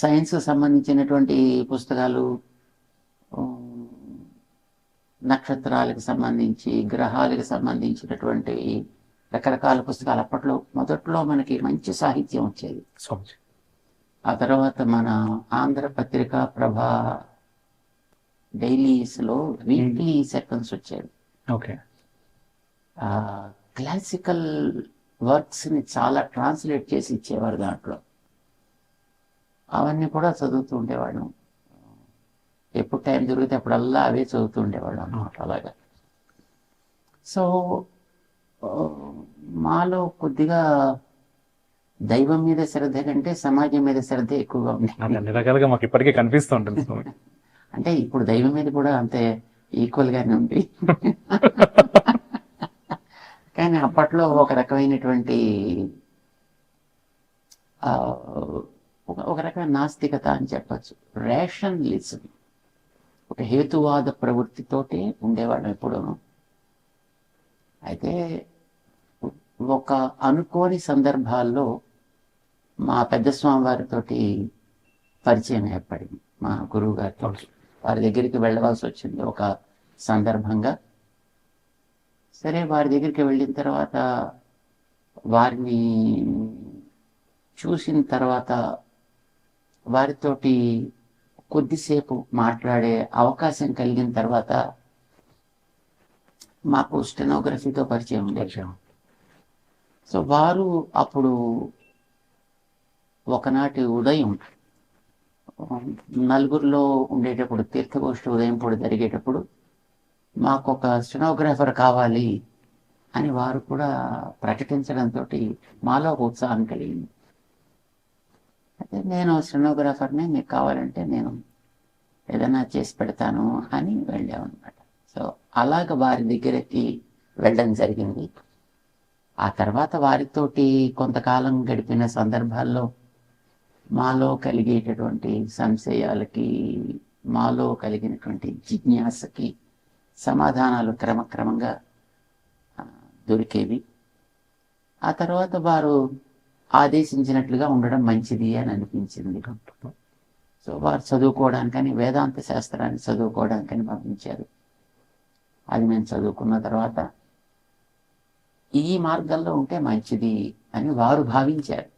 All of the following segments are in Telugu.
సైన్స్ సంబంధించినటువంటి పుస్తకాలు నక్షత్రాలకు సంబంధించి గ్రహాలకు సంబంధించినటువంటివి రకరకాల పుస్తకాలు. అప్పట్లో మొదట్లో మనకి మంచి సాహిత్యం వచ్చేది. ఆ తర్వాత మన ఆంధ్ర పత్రిక ప్రభ డైలీస్లో వీక్లీ సెకండ్స్ వచ్చేవి ఓకే. క్లాసికల్ వర్క్స్ని చాలా ట్రాన్స్లేట్ చేసి ఇచ్చేవారు దాంట్లో. అవన్నీ కూడా చదువుతూ ఉండేవాళ్ళం. ఎప్పుడు టైం దొరికితే అప్పుడల్లా అవే చదువుతూ ఉండేవాళ్ళం అన్నమాట అలాగా. సో మాలో కొద్దిగా దైవం మీద శ్రద్ధ కంటే సమాజం మీద శ్రద్ధ ఎక్కువగా ఉంది అన్ని రకాలుగా మాకు ఇప్పటికే కనిపిస్తూ ఉంటుంది అంటే ఇప్పుడు దైవం మీద కూడా అంతే ఈక్వల్ గానే ఉంది. కానీ అప్పట్లో ఒక రకమైనటువంటి ఆ, ఒక- ఒక రకమైన నాస్తికత అని చెప్పచ్చు. రేషనలిజం ఒక హేతువాద ప్రవృత్తితోటి ఉండేవాళ్ళం ఎప్పుడూను. అయితే ఒక అనుకోని సందర్భాల్లో మా పెద్ద స్వామి వారితోటి పరిచయం ఏర్పడింది. మా గురువు గారితో వారి దగ్గరికి వెళ్ళవలసి వచ్చింది ఒక సందర్భంగా. సరే వారి దగ్గరికి వెళ్ళిన తర్వాత వారిని చూసిన తర్వాత వారితోటి కొద్దిసేపు మాట్లాడే అవకాశం కలిగిన తర్వాత మాకు స్టెనోగ్రఫీతో పరిచయం పరిచయం. సో వారు అప్పుడు ఒకనాటి ఉదయం నలుగురిలో ఉండేటప్పుడు తీర్థగోష్ఠి ఉదయం పూట జరిగేటప్పుడు మాకు ఒక స్టెనోగ్రాఫర్ కావాలి అని వారు కూడా ప్రకటించడంతో మాలో ఒక ఉత్సాహం కలిగింది. నేను స్టెనోగ్రాఫర్నే మీకు కావాలంటే నేను ఏదైనా చేసి పెడతాను అని వెళ్ళామన్నమాట. సో అలాగ వారి దగ్గరికి వెళ్ళడం జరిగింది. ఆ తర్వాత వారితోటి కొంతకాలం గడిపిన సందర్భాల్లో మాలో కలిగేటటువంటి సంశయాలకి మాలో కలిగినటువంటి జిజ్ఞాసకి సమాధానాలు క్రమక్రమంగా దొరికేవి. ఆ తర్వాత వారు ఆదేశించినట్లుగా ఉండడం మంచిది అని అనిపించింది సో వారు చదువుకోవడానికని వేదాంత శాస్త్రాన్ని చదువుకోవడానికని పంపించారు. అది మేము చదువుకున్న తర్వాత ఈ మార్గంలో ఉంటే మంచిది అని వారు భావించారు.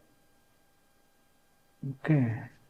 ఓకే.